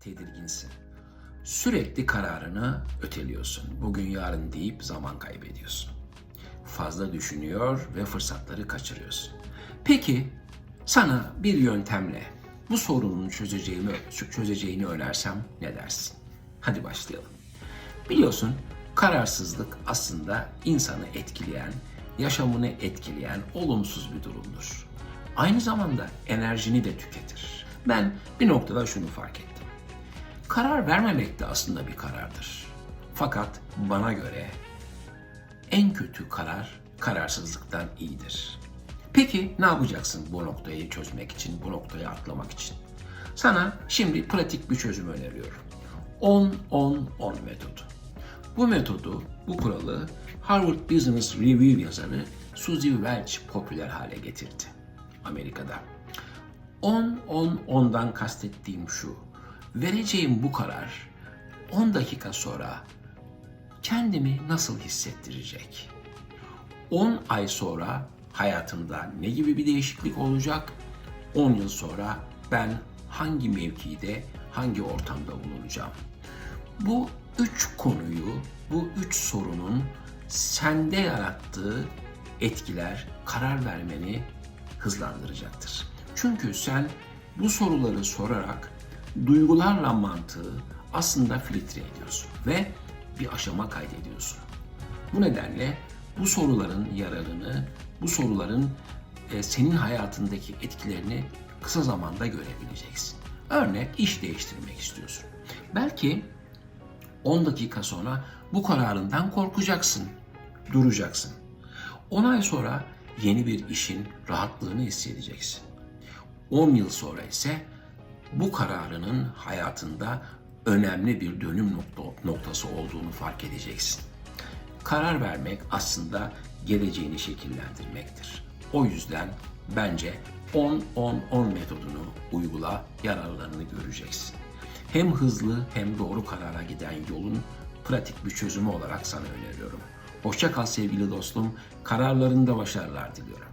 tedirginsin. Sürekli kararını öteliyorsun. Bugün yarın deyip zaman kaybediyorsun. Fazla düşünüyor ve fırsatları kaçırıyorsun. Peki sana bir yöntemle bu sorunun çözeceğimi, çözeceğini önersem ne dersin? Hadi başlayalım. Biliyorsun kararsızlık aslında insanı etkileyen, yaşamını etkileyen olumsuz bir durumdur. Aynı zamanda enerjini de tüketir. Ben bir noktada şunu fark ettim. Karar vermemek de aslında bir karardır. Fakat bana göre en kötü karar kararsızlıktan iyidir. Peki ne yapacaksın bu noktayı çözmek için, bu noktayı atlamak için? Sana şimdi pratik bir çözüm öneriyorum. 10-10-10 metodu. Bu metodu, bu kuralı Harvard Business Review yazarı Suzy Welch popüler hale getirdi Amerika'da. 10-10-10'dan kastettiğim şu. Vereceğim bu karar 10 dakika sonra kendimi nasıl hissettirecek? 10 ay sonra hayatımda ne gibi bir değişiklik olacak? 10 yıl sonra ben hangi mevkide, hangi ortamda bulunacağım? Bu üç konuyu, bu üç sorunun sende yarattığı etkiler karar vermeni hızlandıracaktır. Çünkü sen bu soruları sorarak duygularla mantığı aslında filtre ediyorsun ve bir aşama kaydediyorsun. Bu nedenle bu soruların yararını, bu soruların e, senin hayatındaki etkilerini kısa zamanda görebileceksin. Örnek iş değiştirmek istiyorsun. Belki 10 dakika sonra bu kararından korkacaksın, duracaksın. 10 ay sonra yeni bir işin rahatlığını hissedeceksin. 10 yıl sonra ise bu kararının hayatında önemli bir dönüm nokta- noktası olduğunu fark edeceksin. Karar vermek aslında geleceğini şekillendirmektir. O yüzden bence 10-10-10 metodunu uygula, yararlarını göreceksin. Hem hızlı hem doğru karara giden yolun pratik bir çözümü olarak sana öneriyorum. Hoşça kal sevgili dostum. Kararlarında başarılar diliyorum.